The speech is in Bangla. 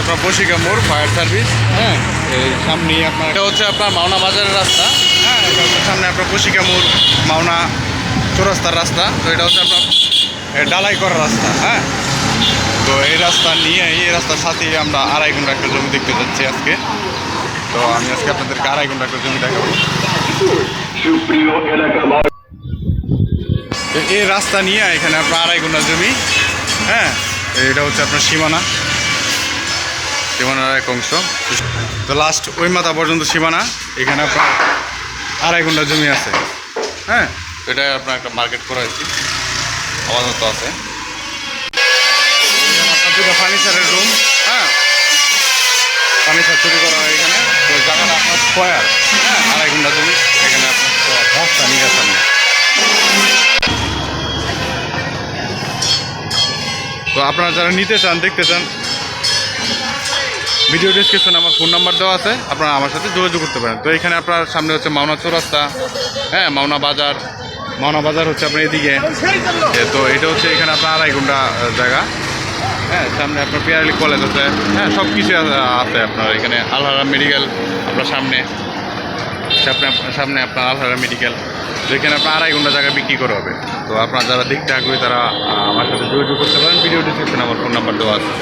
আপনার বসিকা মোড় ফায়ার সার্ভিস। হ্যাঁ। এই সামনেই আপনার এটা হচ্ছে আপনার মাওনা বাজারের রাস্তা। হ্যাঁ এটা হচ্ছে সামনে আপনার বসিকা মোড় মাওনা চৌরাস্তার রাস্তা। তো এটা হচ্ছে আপনার ডালাই করার রাস্তা হ্যাঁ। তো এই রাস্তা নিয়ে এই রাস্তার সাথেই আমরা আড়াই ঘণ্টা একটা জমি দেখতে যাচ্ছি আজকে। তো আমি আজকে আপনাদেরকে আড়াই ঘণ্টা একটা জমি দেখাবো। সুপ্রিয় এলাকাবাসী তো এই রাস্তা নিয়ে এখানে আপনার আড়াই ঘণ্টা জমি হ্যাঁ। এটা হচ্ছে আপনার সীমানা। সীমানার এক অংশ। তো লাস্ট ওই মাথা পর্যন্ত সীমানা এখানে আপনার আড়াই ঘণ্টা জমি আছে। হ্যাঁ? এটা আপনার একটা মার্কেট করা হয়েছে। আপাতত আছে। আপনার দুটো ফার্নিচারের রুম হ্যাঁ? ফার্নিচার তৈরি করা হয় এখানে। তো জায়গাটা আপনার স্কোয়ার হ্যাঁ? আড়াই ঘণ্টা জমি এখানে আপনার রাস্তা নিয়ে সামনে। তো আপনারা যারা নিতে চান দেখতে চান ভিডিও ডিসক্রিপশনে আমার ফোন নাম্বার দেওয়া আছে, আপনারা আমার সাথে যোগাযোগ করতে পারেন। তো এখানে আপনার সামনে হচ্ছে মাওনা চৌরাস্তা হ্যাঁ মাওনা বাজার। মাওনা বাজার হচ্ছে আপনার এদিকে। তো এটা হচ্ছে এখানে আপনার আড়াই ঘণ্টা জায়গা। হ্যাঁ সামনে আপনার পিয়ারলি কলেজ আছে। হ্যাঁ সব কিছু আছে আপনার এখানে। আলহারা মেডিকেল আপনার সামনে। সামনে আপনার আলহারা মেডিকেল। তো এখানে আপনার আড়াই ঘণ্টা জায়গা বিক্রি করা হবে। তো আপনারা যারা দেখতে আগ্রহী তারা আমার সাথে যোগাযোগ করতে পারেন। ভিডিও ডিসক্রিপশনে আমার ফোন নাম্বার দেওয়া আছে।